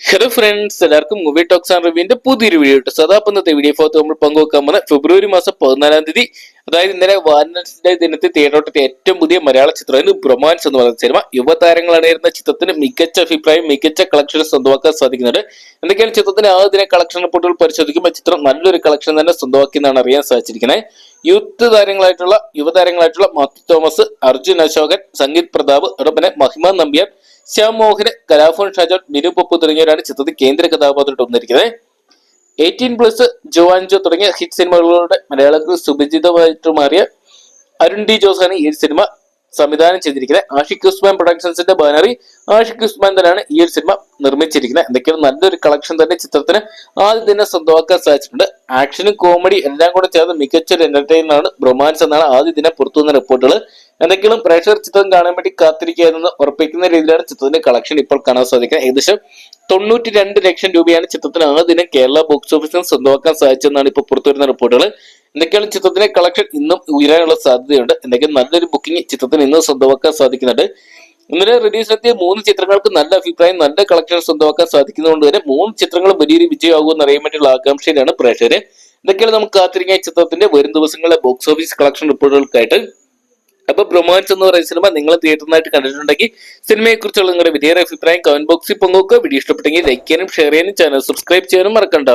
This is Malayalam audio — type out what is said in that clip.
ഹലോ ഫ്രണ്ട്സ് എല്ലാവർക്കും മൂവി ടോക്സ് ആൻഡ് റിവ്യൂവിന്റെ പുതിയൊരു വീഡിയോ ഇട്ടു സദാപ്പന്നത്തെ വീഡിയോ ഫോർത്ത് നമ്മൾ പങ്കുവെക്കാൻ പോകുന്ന ഫെബ്രുവരി മാസം പതിനാലാം തീയതി. അതായത് ഇന്നലെ വാലന്റൈൻസ് ഡേ ദിനത്തിൽ തിയേറ്ററോട്ടത്തെ ഏറ്റവും പുതിയ മലയാള ചിത്രമായിരുന്നു ബ്രൊമാൻസ് എന്ന് പറയുന്ന സിനിമ യുവതാരങ്ങളാണ് അണിയിരുന്ന ചിത്രത്തിന് മികച്ച അഭിപ്രായം മികച്ച കളക്ഷൻ സ്വന്തമാക്കാൻ സാധിക്കുന്നുണ്ട്. എന്തൊക്കെയാണ് ചിത്രത്തിന്റെ ആദ്യ ദിന കളക്ഷൻ റിപ്പോർട്ടുകൾ പരിശോധിക്കുമ്പോൾ ചിത്രം നല്ലൊരു കളക്ഷൻ തന്നെ സ്വന്തമാക്കി എന്നാണ് അറിയാൻ സാധിച്ചിരിക്കുന്നത് യൂത്ത് താരങ്ങളായിട്ടുള്ള യുവതാരങ്ങളായിട്ടുള്ള മാത്യു തോമസ് അർജുൻ അശോകൻ സംഗീത് പ്രതാപ് അതോടൊപ്പം മഹിമ നമ്പ്യാർ ശ്യാം മോഹന് കലാഫോൺ ഷാജോൺ മിനു പപ്പു തുടങ്ങിയവരാണ് ചിത്രത്തിൽ കേന്ദ്ര കഥാപാത്രമായിട്ട് വന്നിരിക്കുന്നത്. എയ്റ്റീൻ പ്ലസ് ജോവാൻജോ തുടങ്ങിയ ഹിറ്റ് സിനിമകളുടെ മലയാളത്തിൽ സുപരിചിതമായിട്ട് മാറിയ അരുൺ ഡി ജോസാണ് ഈ സിനിമ സംവിധാനം ചെയ്തിരിക്കുന്നത് ആഷിഖ് ഉസ്മാൻ പ്രൊഡക്ഷൻസിന്റെ ബാനറി. ആഷിഖ് ഉസ്മാൻ തന്നെയാണ് ഈ ഒരു സിനിമ നിർമ്മിച്ചിരിക്കുന്നത്. എന്തൊക്കെയാണ്? നല്ലൊരു കളക്ഷൻ തന്നെ ചിത്രത്തിന് ആദ്യം തന്നെ സ്വന്തമാക്കാൻ സാധിച്ചിട്ടുണ്ട്. ആക്ഷനും കോമഡി എല്ലാം കൂടെ ചേർന്ന് മികച്ച ഒരു എന്റർടൈനർ ആണ് ബ്രൊമാൻസ് എന്നാണ് ആദ്യം ദിനം പുറത്തുവന്ന റിപ്പോർട്ടുകൾ. എന്തെങ്കിലും പ്രേക്ഷകർ ചിത്രം കാണാൻ വേണ്ടി കാത്തിരിക്കുകയെന്ന് ഉറപ്പിക്കുന്ന രീതിയിലാണ് ചിത്രത്തിന്റെ കളക്ഷൻ ഇപ്പോൾ കാണാൻ സാധിക്കുന്നത്. ഏകദേശം തൊണ്ണൂറ്റി രണ്ട് ലക്ഷം രൂപയാണ് ചിത്രത്തിന് ആ ദിനം കേരള ബോക്സ് ഓഫീസിൽ സ്വന്തമാക്കാൻ സാധിച്ചതെന്നാണ് ഇപ്പോൾ പുറത്തുവരുന്ന റിപ്പോർട്ടുകൾ. എന്തൊക്കെയാണ് ചിത്രത്തിന്റെ കളക്ഷൻ ഇന്നും ഉയരാനുള്ള സാധ്യതയുണ്ട്. എന്തെങ്കിലും നല്ലൊരു ബുക്കിംഗ് ചിത്രത്തിന് ഇന്ന് സ്വന്തമാക്കാൻ സാധിക്കുന്നുണ്ട്. ഇന്നലെ റിലീസിലെത്തിയ മൂന്ന് ചിത്രങ്ങൾക്ക് നല്ല അഭിപ്രായം നല്ല കളക്ഷൻ സ്വന്തമാക്കാൻ സാധിക്കുന്നതുകൊണ്ട് തന്നെ മൂന്ന് ചിത്രങ്ങളും വലിയൊരു വിജയമാകുമെന്ന് അറിയാൻ വേണ്ടിയുള്ള ആകാംക്ഷയിലാണ് പ്രേക്ഷകരെ. എന്തൊക്കെയാണ് നമുക്ക് കാത്തിരിക്കാൻ ഈ ചിത്രത്തിന്റെ വരും ദിവസങ്ങളിലെ ബോക്സ് ഓഫീസ് കളക്ഷൻ റിപ്പോർട്ടുകൾക്കായിട്ട് അപ്പൊ ബ്രഹ്മാൻസ് എന്ന് പറയുന്ന സിനിമ നിങ്ങൾ തിയേറ്ററിനായിട്ട് കണ്ടിട്ടുണ്ടെങ്കിൽ സിനിമയെ കുറിച്ചുള്ള നിങ്ങളുടെ വലിയ അഭിപ്രായം കമന്റ് ബോക്സിൽ പങ്കുവെക്കുക വീഡിയോ ഇഷ്ടപ്പെട്ടെങ്കിൽ ലൈക്ക് ചെയ്യാനും ഷെയർ ചെയ്യാനും ചാനൽ സബ്സ്ക്രൈബ് ചെയ്യാനും മറക്കണ്ട.